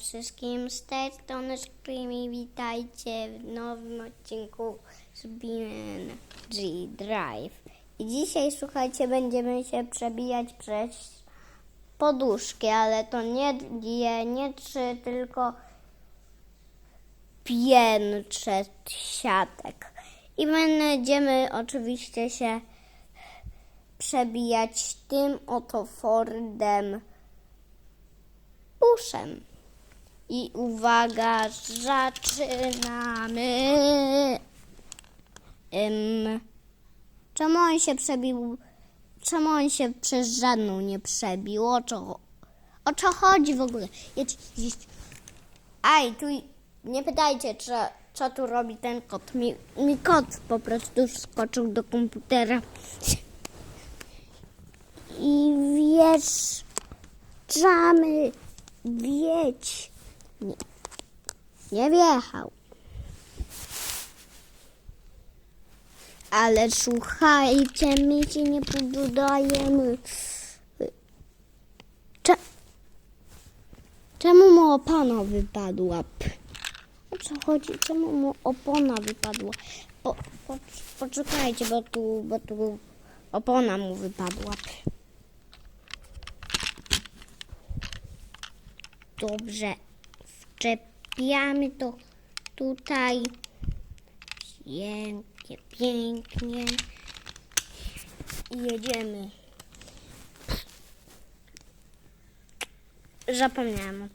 wszystkim, z tej strony Screamy, witajcie w nowym odcinku z BNG Drive. I dzisiaj, słuchajcie, będziemy się przebijać przez poduszki, ale to nie dwie, nie trzy, tylko pięćset siatek. I będziemy oczywiście się przebijać tym oto Fordem uszem. I uwaga, zaczynamy. Ym, czemu on się przebił? Czemu on się przez żadną nie przebił? O co, o co chodzi w ogóle? Jedź, jedź. Aj, tu nie pytajcie, co, co tu robi ten kot. Mi, mi kot po prostu wskoczył do komputera. I wjeżdżamy. Wiedź. Nie, nie wjechał. Ale słuchajcie, my się nie podajemy. Cze- Czemu mu opona wypadła? O co chodzi? Czemu mu opona wypadła? Po, po, poczekajcie, bo tu, bo tu opona mu wypadła. Dobrze. Wczepiamy to tutaj. Pięknie, pięknie. I jedziemy. Zapomniałam o